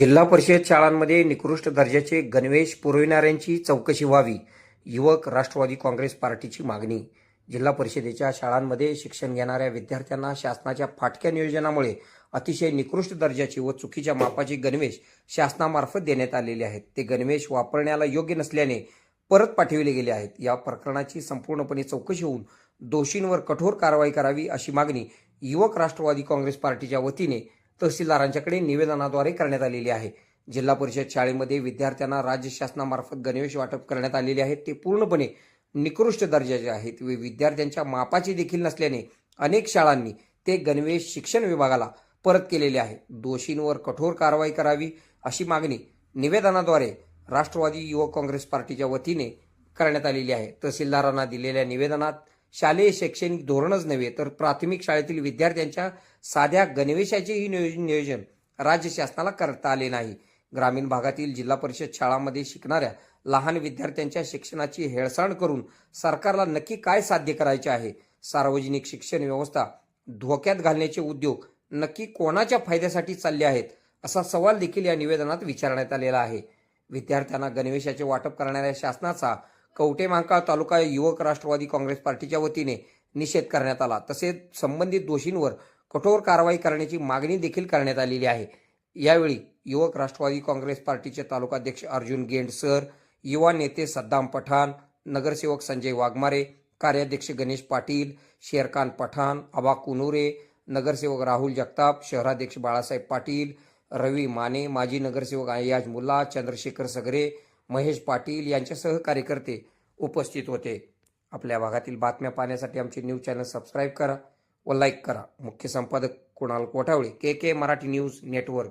जिल्हा परिषद शाळांमध्ये निकृष्ट दर्जाचे गणवेश पुरविणाऱ्यांची चौकशी व्हावी युवक राष्ट्रवादी काँग्रेस पार्टीची मागणी. जिल्हा परिषदेच्या शाळांमध्ये शिक्षण घेणाऱ्या विद्यार्थ्यांना शासनाच्या फाटक्या नियोजनामुळे अतिशय निकृष्ट दर्जाची व चुकीच्या मापाचे गणवेश शासनामार्फत देण्यात आलेले आहेत. ते गणवेश वापरण्याला योग्य नसल्याने परत पाठविले गेले आहेत. या प्रकरणाची संपूर्णपणे चौकशी होऊन दोषींवर कठोर कारवाई करावी अशी मागणी युवक राष्ट्रवादी काँग्रेस पार्टीच्या वतीने तहसीलदारांच्याकडे निवेदनाद्वारे करण्यात आलेली आहे. जिल्हा परिषद शाळेमध्ये विद्यार्थ्यांना राज्य शासनामार्फत गणवेश वाटप करण्यात आलेले आहेत ते पूर्णपणे निकृष्ट दर्जाचे आहेत व विद्यार्थ्यांच्या मापाचे देखील नसल्याने अनेक शाळांनी ते गणवेश शिक्षण विभागाला परत केलेले आहे. दोषींवर कठोर कारवाई करावी अशी मागणी निवेदनाद्वारे राष्ट्रवादी युवक काँग्रेस पार्टीच्या वतीने करण्यात आलेली आहे. तहसीलदारांना दिलेल्या निवेदनात शालेय शैक्षणिक धोरणच नव्हे तर प्राथमिक शाळेतील विद्यार्थ्यांच्या साध्या गणवेशाचेही नियोजन नियोजन राज्य शासनाला करता आले नाही. ग्रामीण भागातील जिल्हा परिषद शाळांमध्ये शिकणाऱ्या लहान विद्यार्थ्यांच्या शिक्षणाची हेळसांड करून सरकारला नक्की काय साध्य करायचे आहे? सार्वजनिक शिक्षण व्यवस्था धोक्यात घालण्याचे उद्योग नक्की कोणाच्या फायद्यासाठी चालले आहेत? असा सवाल देखील या निवेदनात विचारण्यात आलेला आहे. विद्यार्थ्यांना गणवेशाचे वाटप करणाऱ्या शासनाचा कवटे मांकाळ तालुका युवक राष्ट्रवादी काँग्रेस पार्टीच्या वतीने निषेध करण्यात आला. तसेच संबंधित दोषींवर कठोर कारवाई करण्याची मागणी देखील करण्यात आलेली आहे. यावेळी युवक राष्ट्रवादी काँग्रेस पार्टीचे तालुकाध्यक्ष अर्जुन गेंड सर युवा नेते सद्दाम पठाण नगरसेवक संजय वाघमारे कार्याध्यक्ष गणेश पाटील शेरखान पठाण आबा कुनुरे नगरसेवक राहुल जगताप शहराध्यक्ष बाळासाहेब पाटील रवी माने माजी नगरसेवक अयाज मुल्ला चंद्रशेखर सगरे महेश पाटील यांच्यासह कार्यकर्ते उपस्थित होते. आपल्या भागातील बातम्या पाहण्यासाठी आमचे न्यूज चॅनल सबस्क्राईब करा व लाईक करा. मुख्य संपादक Kunal Kothavale K K Marathi news network.